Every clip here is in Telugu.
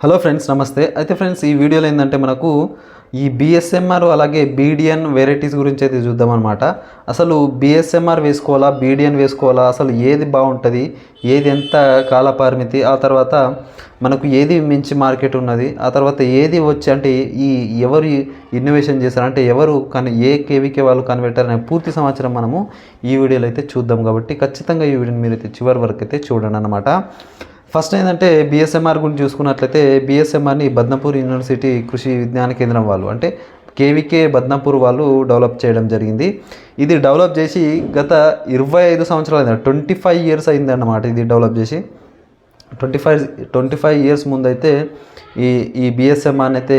హలో ఫ్రెండ్స్ నమస్తే. అయితే ఫ్రెండ్స్ ఈ వీడియోలో ఏంటంటే మనకు ఈ బిఎస్ఎంఆర్ అలాగే బీడిఎన్ వెరైటీస్ గురించి అయితే చూద్దాం అనమాట అసలు బిఎస్ఎంఆర్ వేసుకోవాలా బీడిఎన్ వేసుకోవాలా అసలు ఏది బాగుంటుంది ఏది ఎంత కాల పరిమితి ఆ తర్వాత మనకు ఏది మంచి మార్కెట్ ఉన్నది ఆ తర్వాత ఏది వచ్చి అంటే ఈ ఎవరు ఇన్నోవేషన్ చేశారు అంటే ఎవరు కానీ ఏ కేవీకే వాళ్ళు కనిపెట్టారనే పూర్తి సమాచారం మనము ఈ వీడియోలో అయితే చూద్దాం. కాబట్టి ఖచ్చితంగా ఈ వీడియోని మీరు అయితే చివరి వరకు అయితే చూడండి అనమాట ఫస్ట్ ఏంటంటే బిఎస్ఎంఆర్ గురించి చూసుకున్నట్లయితే బిఎస్ఎంఆర్ని బద్నపూర్ యూనివర్సిటీ కృషి విజ్ఞాన కేంద్రం వాళ్ళు అంటే కేవీకే బద్నాపూర్ వాళ్ళు డెవలప్ చేయడం జరిగింది. ఇది డెవలప్ చేసి గత ఇరవై ఐదు సంవత్సరాలు అయింది ట్వంటీ ఫైవ్ ఇయర్స్ అయింది అన్నమాట ఇది డెవలప్ చేసి. Twenty five twenty five years ముందైతే ఈ ఈ బిఎస్ఎంఆర్ని అయితే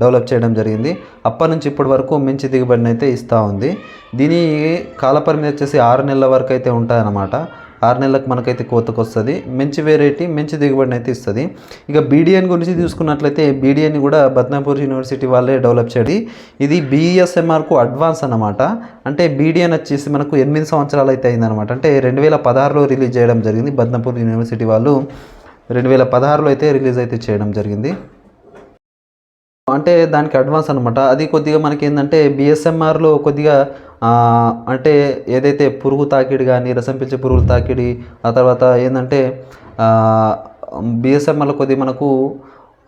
డెవలప్ చేయడం జరిగింది. అప్పటి నుంచి ఇప్పటి వరకు మంచి దిగుబడిని అయితే ఇస్తూ ఉంది. దీని కాలపరిమితి వచ్చేసి ఆరు నెలల వరకు అయితే ఉంటుందన్నమాట ఆరు నెలలకు మనకైతే కోతకు వస్తుంది. మంచి వెరైటీ మంచి దిగుబడిని అయితే ఇస్తుంది. ఇక బీడిఎన్ గురించి చూసుకున్నట్లయితే బీడిఎన్ కూడా బద్నాపూర్ యూనివర్సిటీ వాళ్ళే డెవలప్ చేయడం ఇది బీఎస్ఎంఆర్కు అడ్వాన్స్ అనమాట అంటే బీడిఎన్ వచ్చేసి మనకు ఎనిమిది సంవత్సరాలు అయితే అయిందనమాట అంటే రెండు వేల పదహారులో రిలీజ్ చేయడం జరిగింది బద్నాపూర్ యూనివర్సిటీ వాళ్ళు. రెండు వేల పదహారులో అయితే రిలీజ్ అయితే చేయడం జరిగింది. అంటే దానికి అడ్వాన్స్ అనమాట అది కొద్దిగా మనకి ఏంటంటే బిఎస్ఎంఆర్లో కొద్దిగా అంటే ఏదైతే పురుగు తాకిడి కానీ రసం పిలిచే పురుగులు తాకిడి ఆ తర్వాత ఏంటంటే బిఎస్ఎంఆర్లో కొద్దిగా మనకు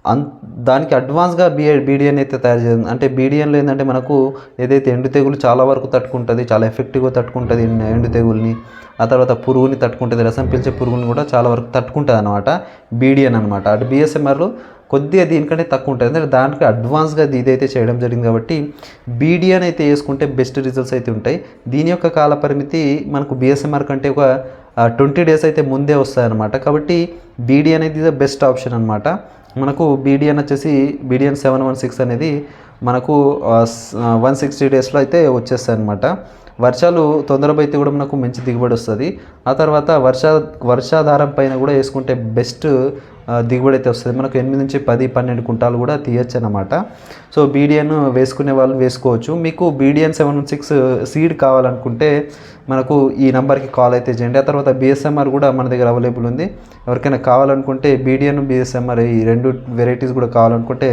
అన్ దానికి అడ్వాన్స్గా బిఏ బీడిఎన్ అయితే తయారు చేయండి అంటే బీడిఎన్లో ఏంటంటే మనకు ఏదైతే ఎండు తెగులు చాలా వరకు తట్టుకుంటుంది చాలా ఎఫెక్టివ్గా తట్టుకుంటుంది ఎండు- తెగుల్ని ఆ తర్వాత పురుగుని తట్టుకుంటుంది రసం పీల్చే పురుగుని కూడా చాలా వరకు తట్టుకుంటుంది అనమాట బీడిఎన్ అనమాట అటు బిఎస్ఎంఆర్లో కొద్దిగా దీనికంటే తక్కువ ఉంటుంది అంటే దానికి అడ్వాన్స్గా ఇదైతే చేయడం జరిగింది కాబట్టి బీడిఎన్ అయితే వేసుకుంటే బెస్ట్ రిజల్ట్స్ అయితే ఉంటాయి. దీని యొక్క కాల పరిమితి మనకు బిఎస్ఎంఆర్ కంటే ఒక ట్వంటీ డేస్ అయితే ముందే వస్తాయన్నమాట. కాబట్టి బీడీ అనేది బెస్ట్ ఆప్షన్ అనమాట మనకు బీడిఎన్ వచ్చేసి బీడిఎన్ సెవెన్ వన్ సిక్స్ అనేది మనకు వన్ సిక్స్టీ డేస్లో అయితే వచ్చేస్తాయి అనమాట వర్షాలు తొందరగా అయితే కూడా మనకు మంచి దిగుబడి వస్తుంది. ఆ తర్వాత వర్ష వర్షాధారం పైన కూడా వేసుకుంటే బెస్ట్ దిగుబడి అయితే వస్తుంది. మనకు ఎనిమిది నుంచి పది పన్నెండు కుంటాలు కూడా తీయచ్చు అనమాట సో బీడియన్ వేసుకునే వాళ్ళు వేసుకోవచ్చు. మీకు బీడిఎన్ సెవెన్ సిక్స్ సీడ్ కావాలనుకుంటే మనకు ఈ నెంబర్కి కాల్ అయితే చేయండి. ఆ తర్వాత బిఎస్ఎంఆర్ కూడా మన దగ్గర అవైలబుల్ ఉంది. ఎవరికైనా కావాలనుకుంటే బీడిఎన్ బిఎస్ఎంఆర్ ఈ రెండు వెరైటీస్ కూడా కావాలనుకుంటే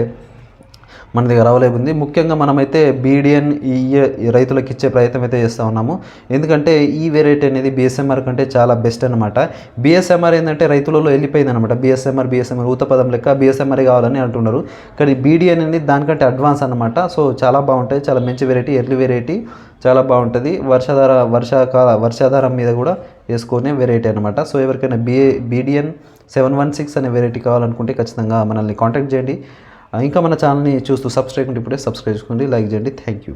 మన దగ్గర అవైలబుల్ ఉంది. ముఖ్యంగా మనమైతే బీడిఎన్ ఈ రైతులకు ఇచ్చే ప్రయత్నం అయితే చేస్తూ ఉన్నాము. ఎందుకంటే ఈ వెరైటీ అనేది బిఎస్ఎంఆర్ కంటే చాలా బెస్ట్ అనమాట బిఎస్ఎంఆర్ ఏంటంటే రైతులలో వెళ్ళిపోయింది అనమాట బిఎస్ఎంఆర్ బిఎస్ఎంఆర్ ఊతపదం లెక్క బిఎస్ఎంఆర్ కావాలని అంటున్నారు. కానీ బీడిఎన్ అనేది దానికంటే అడ్వాన్స్ అనమాట సో చాలా బాగుంటుంది చాలా మంచి వెరైటీ ఎర్లీ వెరైటీ చాలా బాగుంటుంది. వర్షాధార వర్షాకాల వర్షాధారం మీద కూడా వేసుకునే వెరైటీ అనమాట సో ఎవరికైనా BA BDN seven one six అనే వెరైటీ కావాలనుకుంటే ఖచ్చితంగా మనల్ని కాంటాక్ట్ చేయండి. ఇంకా మన ఛానల్ని చూస్తూ సబ్స్క్రైబ్ ఉంటే ఇప్పుడే సబ్స్క్రైబ్ చేసుకోండి లైక్ చేయండి. Thank you